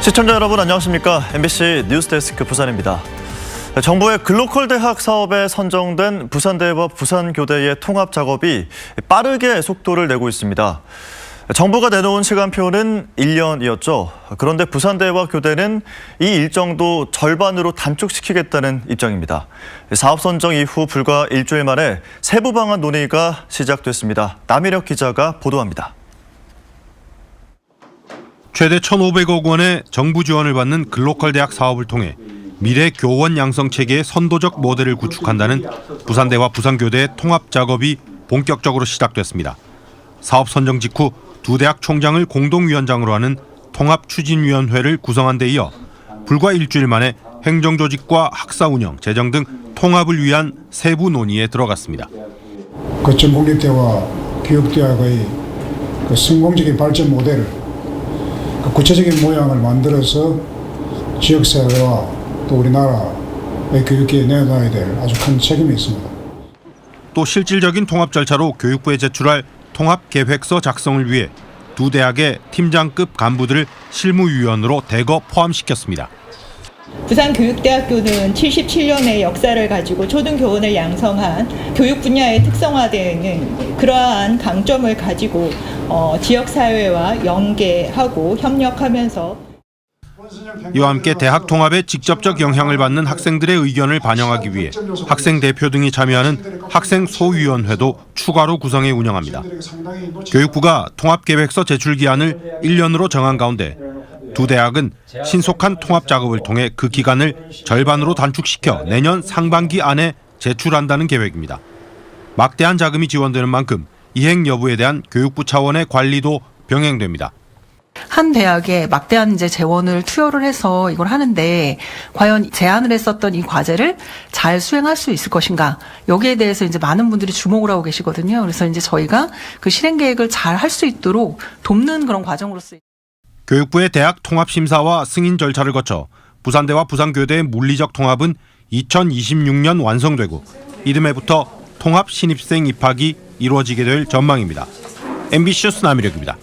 시청자 여러분 안녕하십니까? MBC 뉴스데스크 부산입니다. 정부의 글로컬 대학 사업에 선정된 부산대와 부산교대의 통합 작업이 빠르게 속도를 내고 있습니다. 정부가 내놓은 시간표는 1년이었죠. 그런데 부산대와 교대는 이 일정도 절반으로 단축시키겠다는 입장입니다. 사업 선정 이후 불과 일주일 만에 세부 방안 논의가 시작됐습니다. 남희력 기자가 보도합니다. 최대 1,500억 원의 정부 지원을 받는 글로컬 대학 사업을 통해 미래 교원 양성 체계의 선도적 모델을 구축한다는 부산대와 부산교대의 통합 작업이 본격적으로 시작됐습니다. 사업 선정 직후 두 대학 총장을 공동위원장으로 하는 통합 추진위원회를 구성한 데 이어 불과 일주일 만에 행정조직과 학사 운영, 재정 등 통합을 위한 세부 논의에 들어갔습니다. 그 전국립대와 교육대학의 그 성공적인 발전 모델을 그 구체적인 모양을 만들어서 지역사회와 또 우리나라의 교육계에 내놔야 될 아주 큰 책임이 있습니다. 또 실질적인 통합 절차로 교육부에 제출할 통합 계획서 작성을 위해 두 대학의 팀장급 간부들을 실무위원으로 대거 포함시켰습니다. 부산교육대학교는 77년의 역사를 가지고 초등교원을 양성한 교육 분야에 특성화되어 있는 그러한 강점을 가지고 어, 지역 사회와 연계하고 협력하면서 이와 함께 대학 통합에 직접적 영향을 받는 학생들의 의견을 반영하기 위해 학생 대표 등이 참여하는 학생 소위원회도 추가로 구성해 운영합니다. 교육부가 통합 계획서 제출 기한을 1년으로 정한 가운데 두 대학은 신속한 통합 작업을 통해 그 기간을 절반으로 단축시켜 내년 상반기 안에 제출한다는 계획입니다. 막대한 자금이 지원되는 만큼 이행 여부에 대한 교육부 차원의 관리도 병행됩니다. 한 대학에 막대한 이제 재원을 투여를 해서 이걸 하는데 과연 제안을 했었던 이 과제를 잘 수행할 수 있을 것인가 여기에 대해서 이제 많은 분들이 주목을 하고 계시거든요. 그래서 이제 저희가 그 실행 계획을 잘 할 수 있도록 돕는 그런 과정으로서 교육부의 대학 통합 심사와 승인 절차를 거쳐 부산대와 부산교대의 물리적 통합은 2026년 완성되고 이듬해부터 통합 신입생 입학이 이루어지게 될 전망입니다. MBC 뉴스 남희력입니다.